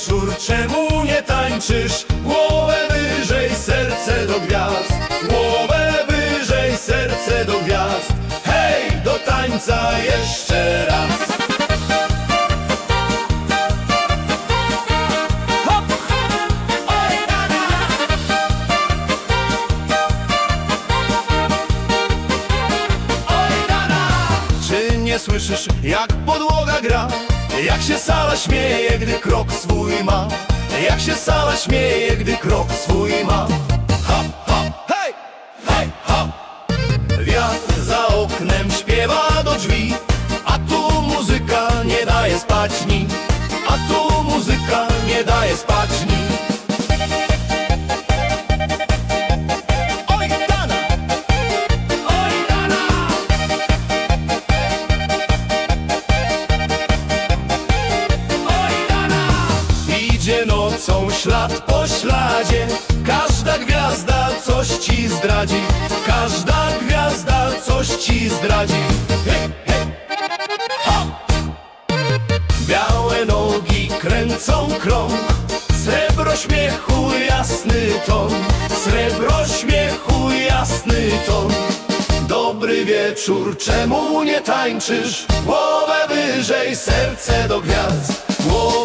wieczór, czemu nie tańczysz? Głowę wyżej, serce do gwiazd. Głowę wyżej, serce do gwiazd. Hej, do tańca jeszcze raz. Nie słyszysz, jak podłoga gra? Jak się sala śmieje, gdy krok swój śmieje, gdy krok swój ma. Ha, ha, hej, hej, ha. Wiatr za oknem śpiewa do drzwi A tu muzyka nie daje spać ni. A tu muzyka nie daje spać Nocą ślad po śladzie. Każda gwiazda coś ci zdradzi. Każda gwiazda coś ci zdradzi. Hej! Ha! Białe nogi kręcą krąg. Srebro śmiechu jasny ton. Srebro śmiechu jasny ton. Dobry wieczór, czemu nie tańczysz? Głowę wyżej, serce do gwiazd. Głowę